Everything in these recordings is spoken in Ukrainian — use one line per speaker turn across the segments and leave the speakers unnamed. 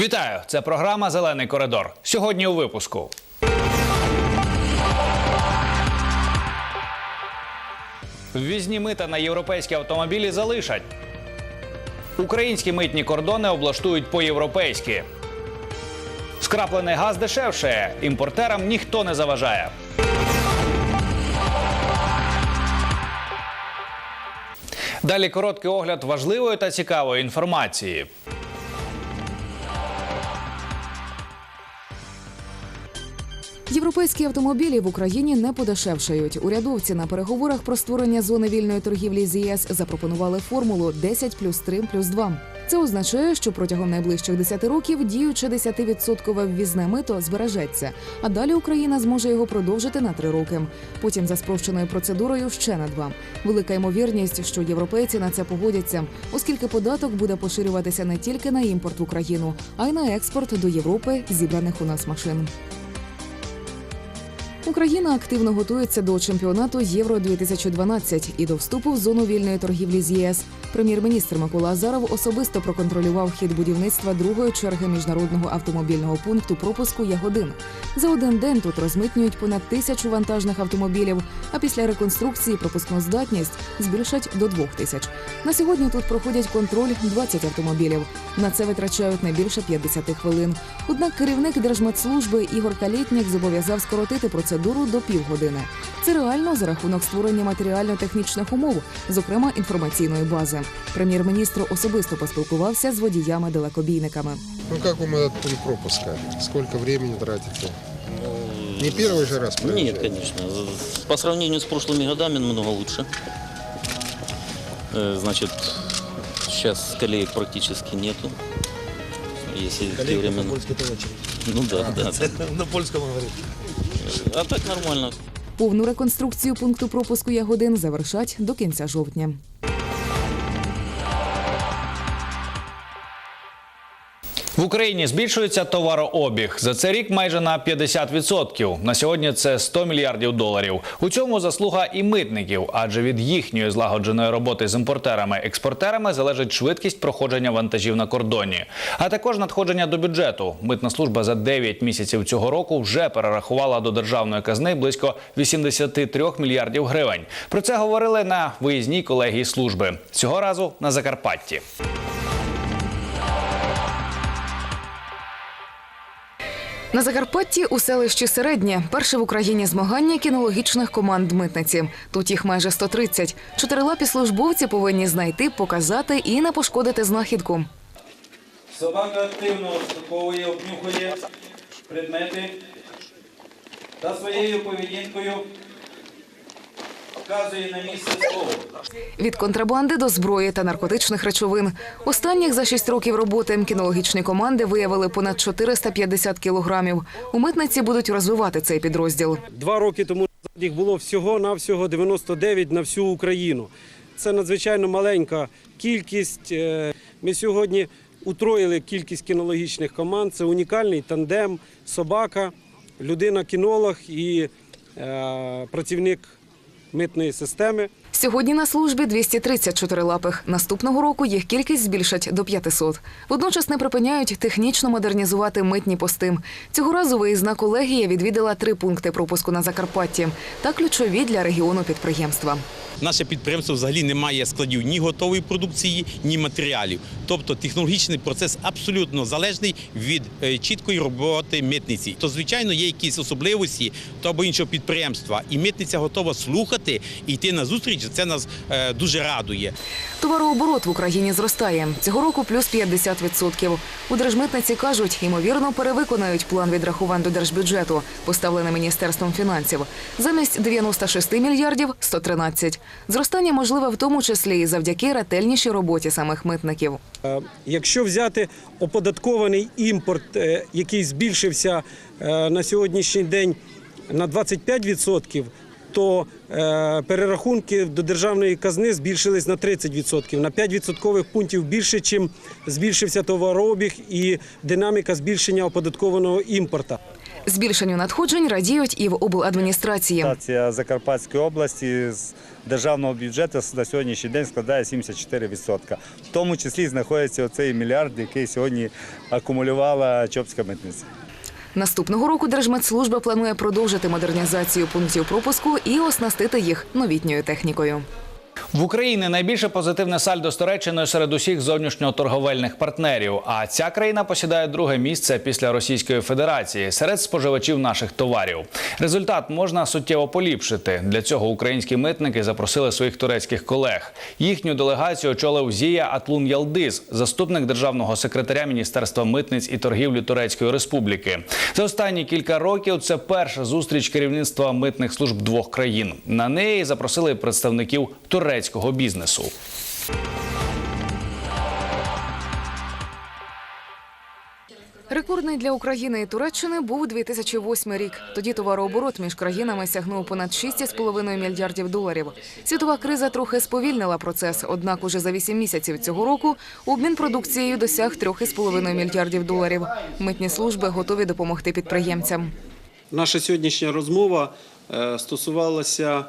Вітаю! Це програма Зелений коридор. Сьогодні у випуску. Ввізні мита на європейські автомобілі залишать. Українські митні кордони облаштують по-європейськи. Скраплений газ дешевше. Імпортерам ніхто не заважає. Далі короткий огляд важливої та цікавої інформації.
Європейські автомобілі в Україні не подешевшають. Урядовці на переговорах про створення зони вільної торгівлі з ЄС запропонували формулу 10 плюс 3 плюс 2. Це означає, що протягом найближчих 10 років діюче 10% ввізне мито збережеться, а далі Україна зможе його продовжити на 3 роки. Потім за спрощеною процедурою ще на 2. Велика ймовірність, що європейці на це погодяться, оскільки податок буде поширюватися не тільки на імпорт в Україну, а й на експорт до Європи зібраних у нас машин. Україна активно готується до чемпіонату Євро 2012 і до вступу в зону вільної торгівлі з ЄС. Прем'єр-міністр Микола Азаров особисто проконтролював хід будівництва другої черги міжнародного автомобільного пункту пропуску Ягодин. За один день тут розмитнюють понад тисячу вантажних автомобілів. А після реконструкції пропускну здатність збільшать до двох тисяч. На сьогодні тут проходять контроль 20 автомобілів. На це витрачають не більше 50 хвилин. Однак керівник Держмедслужби Ігор Калєтнік зобов'язав скоротити процедуру до півгодини. Це реально за рахунок створення матеріально-технічних умов, зокрема інформаційної бази. Прем'єр-міністр особисто поспілкувався з водіями-далекобійниками.
Ну как вам этот пункт пропуска? Сколько времени тратите? Не первый же раз
Нет,
проезжаете?
конечно. По сравнению с прошлыми годами намного лучше. Э, Значит, сейчас коллег практически нету. Если в те
Коллеги
времена-
по-польски это очередь.
Ну да, да.
На польском говорит.
А так нормально.
Повну реконструкцію пункту пропуску Ягодин завершать до кінця жовтня.
В Україні збільшується товарообіг за цей рік майже на 50%. На сьогодні це 100 мільярдів доларів. У цьому заслуга і митників, адже від їхньої злагодженої роботи з імпортерами-експортерами залежить швидкість проходження вантажів на кордоні, а також надходження до бюджету. Митна служба за 9 місяців цього року вже перерахувала до державної казни близько 83 мільярдів гривень. Про це говорили на виїзній колегії служби цього разу на Закарпатті.
На Закарпатті у селищі Середнє перше в Україні змагання кінологічних команд митниці. Тут їх майже 130. Чотирилапі службовці повинні знайти, показати і не пошкодити знахідку.
Собака активно розшуковує, обнюхує предмети та своєю поведінкою вказує на місце слово.
Від контрабанди до зброї та наркотичних речовин. Останніх за шість років роботи кінологічні команди виявили понад 450 кілограмів. У митниці будуть розвивати цей підрозділ.
Два роки тому їх було всього-навсього 99 на всю Україну. Це надзвичайно маленька кількість. Е, Ми сьогодні утроїли кількість кінологічних команд. Це унікальний тандем, собака, людина-кінолог і е, працівник митної системи.
Сьогодні на службі 234 лапих. Наступного року їх кількість збільшать до 500. Водночас не припиняють технічно модернізувати митні пости. Цього разу виїзна колегія відвідала три пункти пропуску на Закарпатті та ключові для регіону підприємства.
Наше підприємство взагалі не має складів ні готової продукції, ні матеріалів. Тобто технологічний процес абсолютно залежний від е, чіткої роботи митниці. То, звичайно, є якісь особливості того або іншого підприємства, і митниця готова слухати і йти на зустріч. Це нас е, дуже радує.
Товарооборот в Україні зростає. Цього року плюс 50%. У держмитниці кажуть, ймовірно, перевиконають план відрахувань до держбюджету, поставлений міністерством фінансів. Замість 96 мільярдів 113. Зростання можливе в тому числі і завдяки ретельнішій роботі самих митників.
Якщо взяти оподаткований імпорт, е, який збільшився е, на сьогоднішній день на 25%, то е, перерахунки до державної казни збільшились на 30%, на 5 відсоткових пунктів більше, чим збільшився товарообіг і динаміка збільшення оподаткованого імпорта.
Збільшенню надходжень радіють і в обладміністрації.
Закарпатської області з державного бюджету на сьогоднішній день складає 74%. В тому числі знаходиться оцей мільярд, який сьогодні акумулювала Чопська митниця.
Наступного року Держмедслужба планує продовжити модернізацію пунктів пропуску і оснастити їх новітньою технікою.
В Україні найбільше позитивне сальдо з Туреччиною серед усіх зовнішньоторговельних партнерів. А ця країна посідає друге місце після Російської Федерації серед споживачів наших товарів. Результат можна суттєво поліпшити. Для цього українські митники запросили своїх турецьких колег. Їхню делегацію очолив Зія Атлун Ялдиз, заступник державного секретаря Міністерства митниць і торгівлі Турецької Республіки. За останні кілька років це перша зустріч керівництва митних служб двох країн. На неї запросили представників турецького бізнесу.
Рекордний для України і Туреччини був 2008 рік. Тоді товарооборот між країнами сягнув понад 6,5 мільярдів доларів. Світова криза трохи сповільнила процес. Однак уже за 8 місяців цього року обмін продукцією досяг 3,5 мільярдів доларів. Митні служби готові допомогти підприємцям.
Наша сьогоднішня розмова е, стосувалася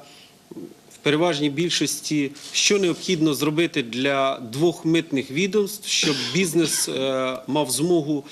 переважній більшості, що необхідно зробити для двох митних відомств, щоб бізнес е, мав змогу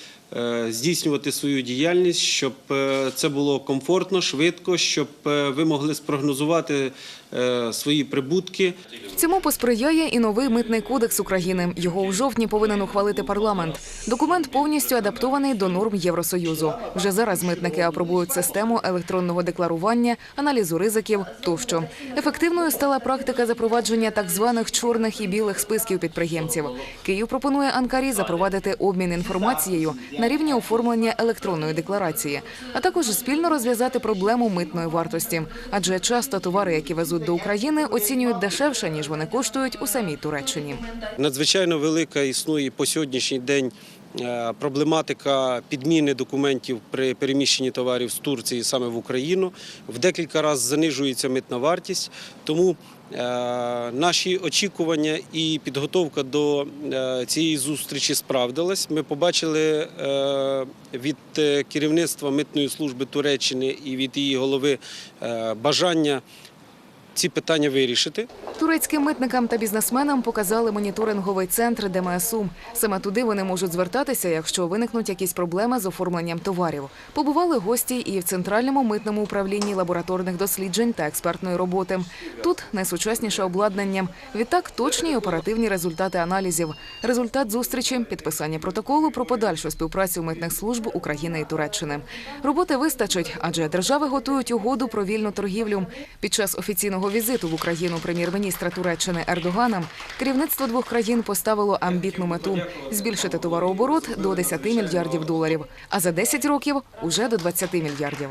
здійснювати свою діяльність, щоб е, це було комфортно, швидко, щоб е, ви могли спрогнозувати е, свої прибутки.
Цьому посприяє і новий митний кодекс України. Його у жовтні повинен ухвалити парламент. Документ повністю адаптований до норм Євросоюзу. Вже зараз митники апробують систему електронного декларування, аналізу ризиків тощо. Ефективною стала практика запровадження так званих чорних і білих списків підприємців. Київ пропонує Анкарі запровадити обмін інформацією на рівні оформлення електронної декларації, а також спільно розв'язати проблему митної вартості. Адже часто товари, які везуть до України, оцінюють дешевше ніж вони коштують у самій Туреччині.
Надзвичайно велика існує по сьогоднішній день проблематика підміни документів при переміщенні товарів з Турції саме в Україну. В декілька разів занижується митна вартість. Тому е, наші очікування і підготовка до е, цієї зустрічі справдилась. Ми побачили е, від е, керівництва митної служби Туреччини і від її голови е, бажання ці питання вирішити.
Турецьким митникам та бізнесменам показали моніторинговий центр ДМСУ. Саме туди вони можуть звертатися, якщо виникнуть якісь проблеми з оформленням товарів. Побували гості і в центральному митному управлінні лабораторних досліджень та експертної роботи. Тут найсучасніше обладнання. Відтак точні й оперативні результати аналізів. Результат зустрічі підписання протоколу про подальшу співпрацю митних служб України і Туреччини. Роботи вистачить, адже держави готують угоду про вільну торгівлю. Під час офіційного візиту в Україну прем'єр-міністра Туреччини Ердогана керівництво двох країн поставило амбітну мету збільшити товарооборот до 10 мільярдів доларів, а за 10 років уже до 20 мільярдів.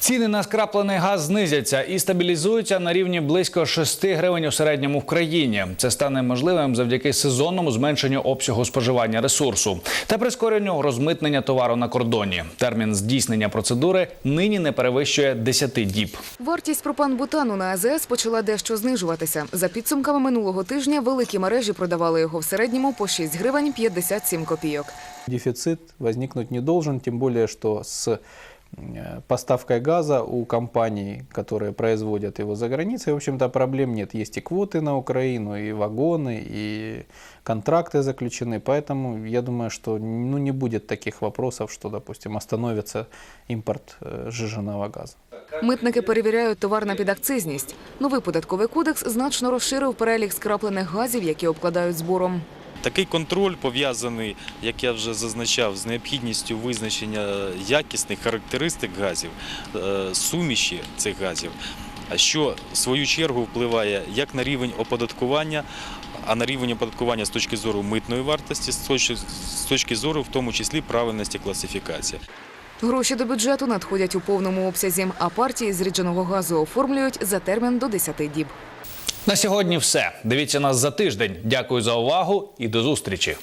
Ціни на скраплений газ знизяться і стабілізуються на рівні близько 6 гривень у середньому в країні. Це стане можливим завдяки сезонному зменшенню обсягу споживання ресурсу та прискоренню розмитнення товару на кордоні. Термін здійснення процедури нині не перевищує 10 діб.
Вартість пропан-бутану на АЗС почала дещо знижуватися. За підсумками минулого тижня великі мережі продавали його в середньому по 6 гривень 57 копійок.
Дефицит возникнуть не должен, тем более, что с э, поставкой газа у компаний, которые производят его за границей, в общем-то, проблем нет. Есть и квоты на Украину, и вагоны, и контракты заключены. Поэтому я думаю, что ну, не будет таких вопросов, что, допустим, остановится импорт э, сжиженного газа.
Митники перевіряють товар на підакцизність. Новий податковий кодекс значно розширив перелік скраплених газів, які обкладають збором.
Такий контроль пов'язаний, як я вже зазначав, з необхідністю визначення якісних характеристик газів, е, суміші цих газів, що в свою чергу впливає як на рівень оподаткування, а на рівень оподаткування з точки зору митної вартості, з точки- зору, в тому числі правильності класифікації.
Гроші до бюджету надходять у повному обсязі, а партії зрідженого газу оформлюють за термін до 10 діб.
На сьогодні все. Дивіться нас за тиждень. Дякую за увагу і до зустрічі.